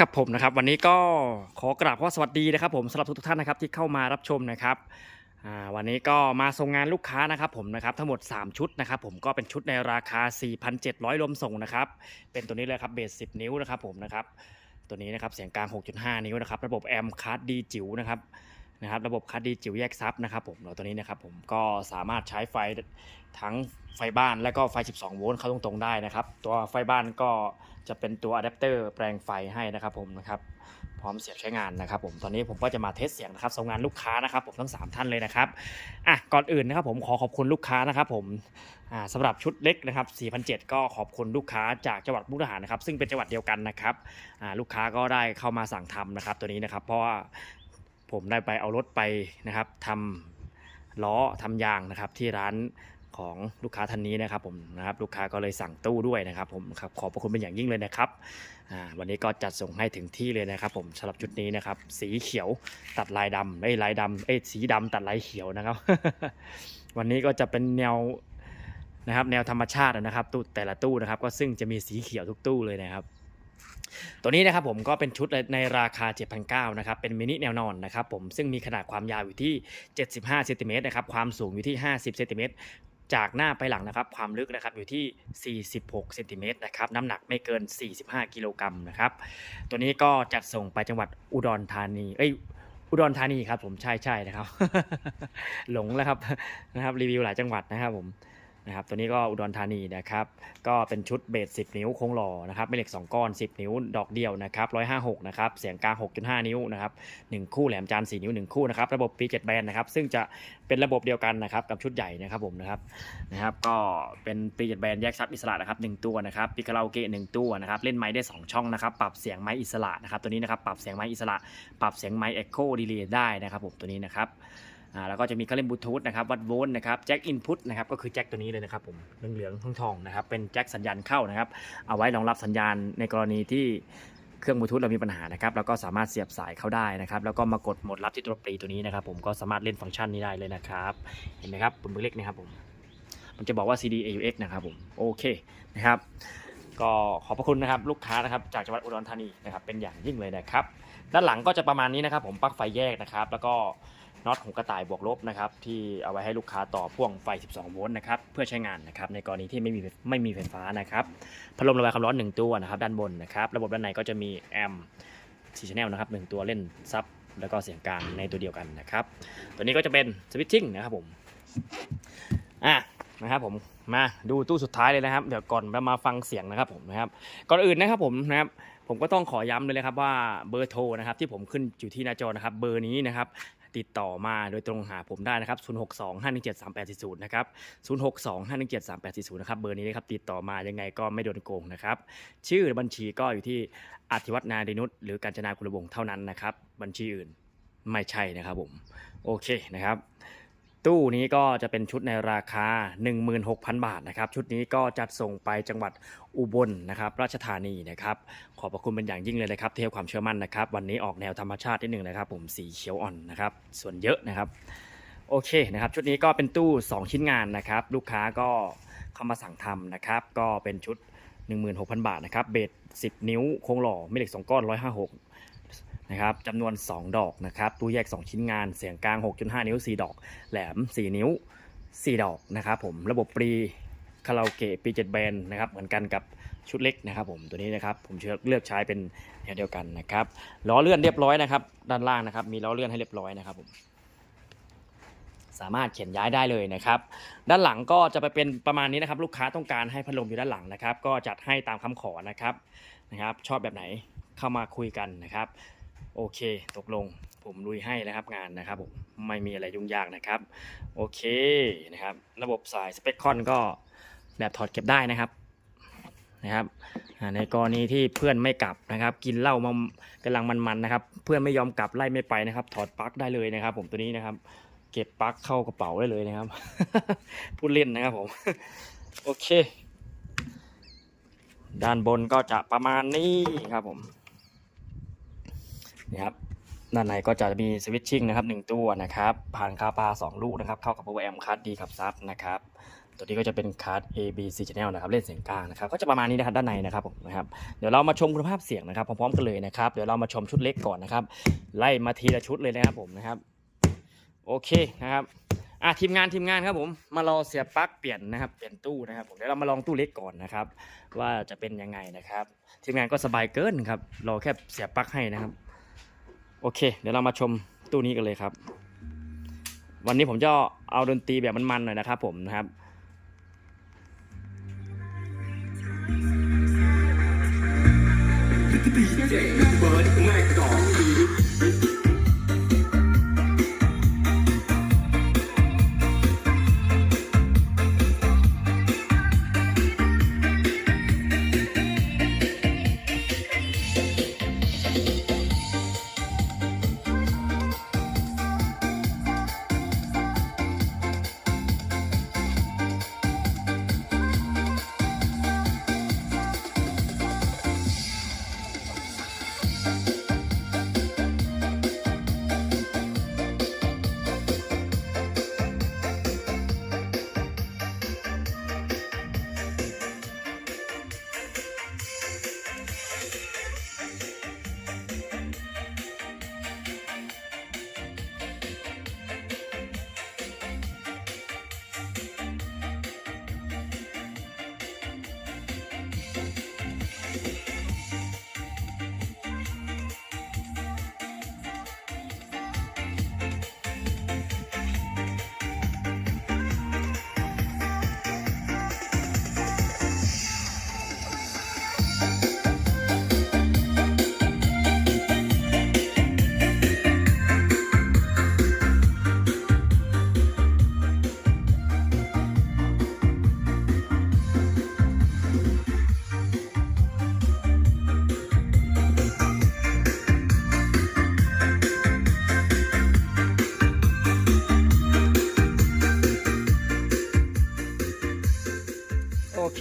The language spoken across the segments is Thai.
ครับผมนะครับวันนี้ก็ขอกราบว่าสวัสดีนะครับ ผมสำหรับทุกท่านนะครับที่เข้ามารับชมนะครับวันนี้ก็มาส่งงานลูกค้านะครับผมนะครับทั้งหมด 3 ชุดนะครับผมก็เป็นชุดในราคา 4,700 รวมส่งนะครับเป็นตัวนี้เลยครับเบส10 นิ้วนะครับผมนะครับตัวนี้นะครับเสียงกลาง 6.5 นิ้วนะครับระบบแอมคาร์ดดีจิ๋วนะครับ นะครับระบบคาร์ดดีจิ๋วแยกซับนะครับผมแล้วตัวนี้นะครับผมก็สามารถใช้ไฟทั้งไฟบ้านและก็ไฟ 12 โวลต์เข้าตรงๆได้นะครับ ตัวไฟบ้านก็จะเป็นตัวอะแดปเตอร์แปลงไฟให้นะครับผมนะครับพร้อมเสียบใช้งานนะครับผมตอนนี้ผมก็จะมาเทสเสียงนะครับส่งงานลูกค้านะครับผมทั้ง 3 ท่านเลยนะครับอะก่อนอื่นนะครับผมขอขอบคุณลูกค้านะครับผมอ่าสำหรับชุดเล็กนะครับ4,007ก็ขอบคุณลูกค้าจากจังหวัดมุกดาหารนะครับซึ่งเป็นจังหวัดเดียวกันนะครับอ่าลูกค้าก็ได้เข้ามาสั่งทำนะครับตัวนี้นะครับเพราะว่า ผมได้ไปเอารถไปนะครับทำล้อทำยางนะครับ ที่ร้านของลูกค้าท่านนี้นะครับผมนะครับลูกค้าก็เลยสั่งตู้ด้วยนะครับผมครับขอบพระคุณเป็นอย่างยิ่งเลยนะครับวันนี้ก็จัดส่งให้ถึงที่เลยนะครับ ผมสำหรับชุดนี้นะครับ สีเขียวตัดลายดำเอ้ลายดำเอ้สีดำตัดลายเขียวนะครับ วันนี้ก็จะเป็นแนวนะครับ แนวธรรมชาตินะครับตู้แต่ละตู้นะครับ ก็ซึ่งจะมีสีเขียวทุกตู้เลยนะครับ ตัวนี้นะครับผมก็เป็นชุดในราคา 7,900นะครับเป็นมินิแนวนอนนะครับผมซึ่งมีขนาดความยาวอยู่ที่ 75เซนติเมตรนะครับความสูงอยู่ที่ 50เซนติเมตรจากหน้าไปหลังนะครับ ความลึกนะครับอยู่ที่ 46เซนติเมตรนะครับน้ำหนักไม่เกิน 45 กิโลกรัมนะครับ ตัวนี้ก็จัดส่งไปจังหวัดอุดรธานีเอ้ยอุดรธานีครับผมใช่ใช่นะครับ หลงแล้วครับนะครับรีวิวหลายจังหวัดนะครับผม นะครับตัวนี้ก็อุดรธานีนะครับก็เป็นชุดเบส10 นิ้วโค้งหล่อนะครับไม่เหล็ก 2 ก้อน 10 นิ้วดอกเดียวนะครับ156นะครับเสียงกลาง 6.5 นิ้วนะครับ1คู่แหลมจาน4นิ้ว 1 คู่นะครับระบบปี7แบนนะครับซึ่งจะเป็นระบบเดียวกันนะครับกับชุดใหญ่นะครับผมนะครับนะครับก็เป็นปี7แบนแยกซับอิสระนะครับ1ตัวนะครับปิคาราโอเกะ1ตัวนะครับเล่นไม้ได้ 2 ช่องนะครับปรับเสียงไม้อิสระนะครับตัวนี้นะครับปรับเสียงไม้อิสระ ปรับเสียงไมค์เอ็กโคดีเลย์ได้นะครับผมตัวนี้นะครับ อ่าแล้วก็จะมีเครื่องเล่นบลูทูธนะครับวัดโวลต์นะครับแจ็คอินพุตนะครับก็คือแจ็คตัวนี้เลยนะครับผมเหลืองๆทองๆนะครับเป็นแจ็คสัญญาณเข้านะครับเอาไว้รองรับสัญญาณในกรณีที่เครื่องบลูทูธเรามีปัญหานะครับแล้วก็สามารถเสียบสายเข้าได้นะครับแล้วก็มากดโหมดรับที่ตัวปรีตัวนี้นะครับผมก็สามารถเล่นฟังก์ชันนี้ได้เลยนะครับเห็นไหมครับปุ่มเล็กนะครับผมมันจะบอกว่า CD AUX นะครับผมโอเคนะครับก็ขอบพระคุณนะครับลูกค้านะครับจากจังหวัดอุดรธานีนะครับเป็นอย่างยิ่งเลยนะครับ ด้านหลังก็จะประมาณนี้นะครับผมปลั๊กไฟแยกนะครับ แล้วก็ น็อตหูกระต่ายบวกลบนะครับที่เอาไว้ให้ลูกค้าต่อพ่วงไฟ 12 โวลต์นะครับเพื่อใช้งานนะครับในกรณีที่ไม่มีไม่มีไฟฟ้านะครับพัดลมระบายความร้อน 1 ตัวนะครับด้านบนนะครับระบบด้านในก็จะมีแอม4 channel นะครับ1ตัวเล่นซับแล้วก็เสียงกลางในตัวเดียวกันนะครับตัวนี้ก็จะเป็นสวิตชิ่งนะครับผมอะนะครับผมมาดูตู้สุดท้ายเลยนะครับ เดี๋ยวก่อนมาฟังเสียงนะครับผมนะครับก่อนอื่นนะครับผมนะครับผมก็ต้องขอย้ำเลยนะครับว่าเบอร์โทรนะครับที่ผมขึ้นอยู่ที่หน้าจอนะครับเบอร์นี้นะครับ ติดต่อมาโดยตรงหาผมได้นะครับ 062 517 3840 นะครับ 062 517 3840 นะครับ เบอร์นี้นะครับติดต่อมายังไงก็ไม่โดนโกงนะครับ ชื่อบัญชีก็อยู่ที่อธิวัฒนาดินุษหรือการจนาคุณวงเท่านั้นนะครับ บัญชีอื่นไม่ใช่นะครับผม โอเคนะครับ ตู้นี้ก็จะเป็นชุดในราคา 16,000 บาทนะครับ ชุดนี้ก็จัดส่งไปจังหวัดอุบลนะครับ ราชธานีนะครับ ขอบพระคุณเป็นอย่างยิ่งเลยนะครับ เที่ให้ความเชื่อมั่นนะครับ วันนี้ออกแนวธรรมชาตินิดหนึ่งนะครับ ผมสีเขียวอ่อนนะครับ ส่วนเยอะนะครับ โอเคนะครับ ชุดนี้ก็เป็นตู้ 2 ชิ้นงานนะครับ ลูกค้าก็เข้ามาสั่งทำนะครับ ก็เป็นชุด 16,000 บาทนะครับ เบส10 นิ้วโค้งหล่อไม่เหล็ก2ก้อน156 นะครับจำนวน 2 ดอกนะครับตู้แยก 2 ชิ้นงานเสียงกลาง 6.5 นิ้ว 4 ดอก แหลม 4 นิ้ว 4 ดอกนะครับผมระบบปรีคาราโอเกะปีเจ็ดแบนนะครับเหมือนกันกับชุดเล็กนะครับผมตัวนี้นะครับผมเลือกใช้เป็นเดียวกันนะครับล้อเลื่อนเรียบร้อยนะครับ ด้านล่างนะครับมีล้อเลื่อนให้เรียบร้อยนะครับผมสามารถเขียนย้ายได้เลยนะครับ ด้านหลังก็จะไปเป็นประมาณนี้นะครับ ลูกค้าต้องการให้พัดลมอยู่ด้านหลังนะครับ ก็จัดให้ตามคำขอนะครับนะครับ ชอบแบบไหนเข้ามาคุยกันนะครับ โอเค ตกลงผมลุยให้นะครับงานนะครับผมไม่มีอะไรยุ่งยากนะครับ โอเคนะครับ ระบบสายสเปคคอนก็แบบถอดเก็บได้นะครับนะครับในกรณีที่เพื่อนไม่กลับนะครับ กินเหล้ามากำลังมันๆนะครับ เพื่อนไม่ยอมกลับไล่ไม่ไปนะครับ ถอดปลั๊กได้เลยนะครับ ผมตัวนี้นะครับ เก็บปลั๊กเข้ากระเป๋าได้เลยนะครับ พูดเล่นนะครับผมโอเค ด้านบนก็จะประมาณนี้ครับผม นี่ครับด้านในก็จะมีสวิตชิ่งนะครับหนึ่งตัวนะครับ ผ่านคาปาสองลูกนะครับ เข้ากับ power amp คัดดีขับซับนะครับตัวนี้ก็จะเป็นคาร์ด A B C channel นะครับเล่นเสียงกลางนะครับก็จะประมาณนี้นะครับด้านในนะครับผมนะครับเดี๋ยวเรามาชมคุณภาพเสียงนะครับพร้อมๆกันเลยนะครับเดี๋ยวเรามาชมชุดเล็กก่อนนะครับ ไล่มาทีละชุดเลยนะครับผมนะครับโอเคนะครับอะทีมงานทีมงานครับผมมารอเสียบปลั๊กเปลี่ยนนะครับเปลี่ยนตู้นะครับผมเดี๋ยวเรามาลองตู้เล็กก่อนนะครับ ว่าจะเป็นยังไงนะครับ ทีมงานก็สบายเกินครับรอแค่เสียบปลั๊กให้นะครับ โอเค เดี๋ยวเรามาชมตู้นี้กันเลยครับ วันนี้ผมจะเอาดนตรีแบบมันๆหน่อยนะครับผมนะครับโอเค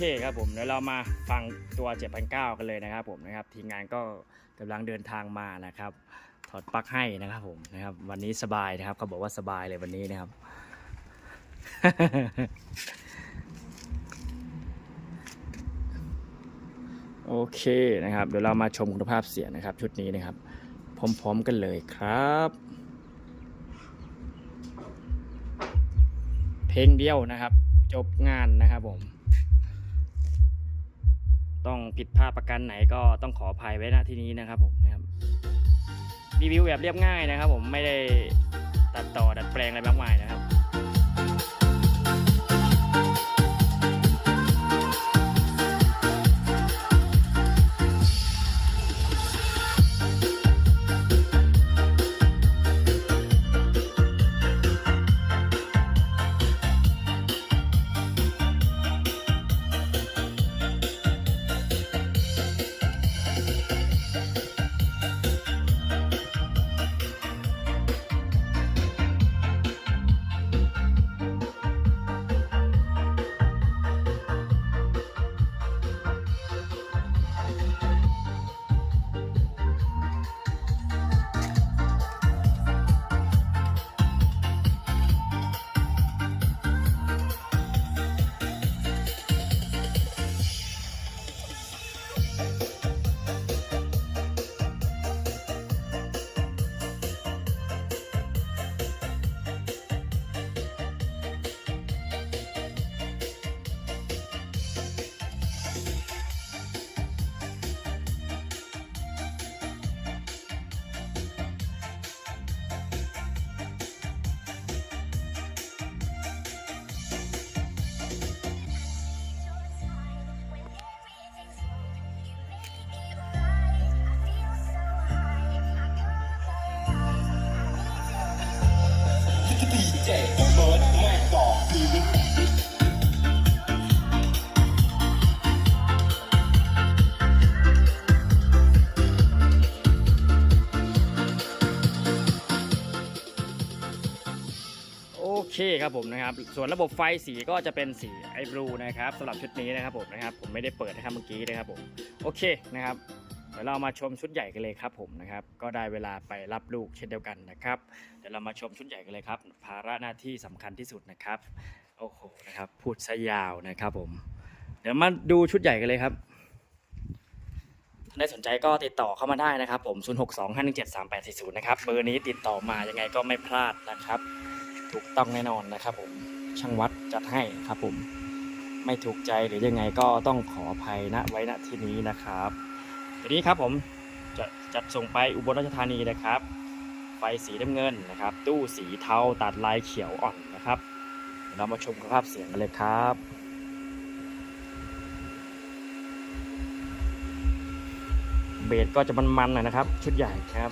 ครับผมเดี๋ยวเรามาฟังตัว 7,900 กันเลยนะครับผมนะครับทีมงานก็กำลังเดินทางมานะครับ ถอดปลั๊กให้นะครับผมนะครับ วันนี้สบายนะครับเขาบอกว่าสบายเลยวันนี้นะครับ โอเคนะครับ เดี๋ยวเรามาชมคุณภาพเสียงนะครับ ชุดนี้นะครับพร้อมๆกันเลยครับเพลงเดียวนะครับ จบงานนะครับผม ต้องผิดพลาดประกันไหนก็ต้องขออภัยไว้ณที่นี้นะครับผมนะครับรีวิวแบบเรียบง่ายนะครับ ผมไม่ได้ตัดต่อดัดแปลงอะไรมากมายนะครับ โอเคครับผมนะครับ ส่วนระบบไฟสีก็จะเป็นสีไอบลูนะครับสำหรับชุดนี้นะครับผมนะครับ ผมไม่ได้เปิดนะครับเมื่อกี้นะครับผม โอเคนะครับ เดี๋ยวเรามาชมชุดใหญ่กันเลยครับผมนะครับก็ได้เวลาไปรับลูกเช่นเดียวกันนะครับ เดี๋ยวเรามาชมชุดใหญ่กันเลยครับ ภาระหน้าที่สำคัญที่สุดนะครับโอ้โหนะครับพูดซะยาวนะครับผม เดี๋ยวมาดูชุดใหญ่กันเลยครับถ้าได้สนใจก็ติดต่อเข้ามาได้นะครับ ผม 0 6 2 5 1 7 3 8 4 0 นะครับ เบอร์นี้ติดต่อมายังไงก็ไม่พลาดนะครับ ถูกต้องแน่นอนนะครับ ผมช่างวัดจัดให้ครับผม ไม่ถูกใจหรือยังไงก็ต้องขออภัยณไว้ณที่นี้นะครับ ทีนี้ครับผมจะจัดส่งไปอุบลราชธานีนะครับ ไฟสีน้ำเงินนะครับ ตู้สีเทาตัดลายเขียวอ่อนนะครับ เรามาชมภาพเสียงกันเลยครับเบสก็จะมันๆหน่อยนะครับ ชุดใหญ่ครับ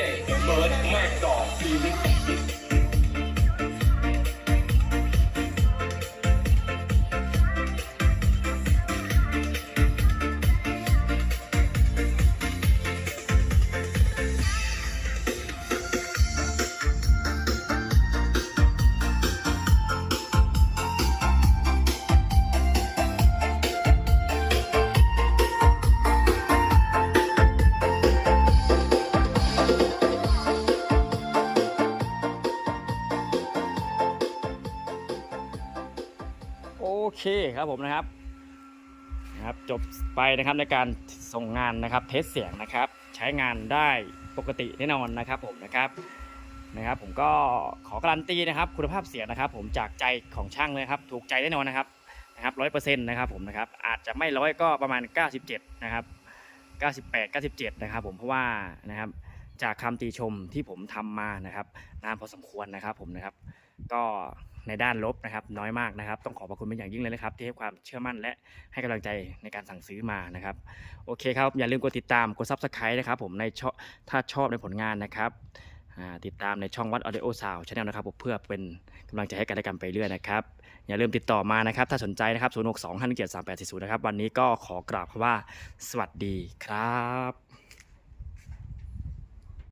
เจเบิร์ดแม่ดอกดีวิก ครับผมนะครับนะครับ จบไปนะครับในการส่งงานนะครับเทสเสียงนะครับ ใช้งานได้ปกติแน่นอนนะครับผมนะครับนะครับ ผมก็ขอการันตีนะครับ คุณภาพเสียงนะครับ ผมจากใจของช่างเลยครับ ถูกใจแน่นอนนะครับนะครับร้อยเปอร์เซ็นต์นะครับผมนะครับอาจจะไม่ร้อยก็ประมาณ 97 นะครับ 98 97 นะครับ ผมเพราะว่านะครับจากคำติชมที่ผมทำมานะครับ นานพอสมควรนะครับ ผมนะครับ ก็ ในด้านลบนะครับ น้อยมากนะครับ ต้องขอบพระคุณเป็นอย่างยิ่งเลยนะครับ ที่ให้ความเชื่อมั่นและให้กำลังใจในการสั่งซื้อมานะครับ โอเคครับ อย่าลืมกดติดตามกด subscribe นะครับ ผมในช่อถ้าชอบในผลงานนะครับติดตามในช่องวัด Audio Sound Channel นะครับผมเพื่อเป็นกำลังใจให้กันและกันไปเรื่อยนะครับ อย่าลืมติดต่อมานะครับ ถ้าสนใจนะครับ 0 6 2 5 1 7 3 8 4 0 นะครับ วันนี้ก็ขอกราบคำว่า สวัสดีครับ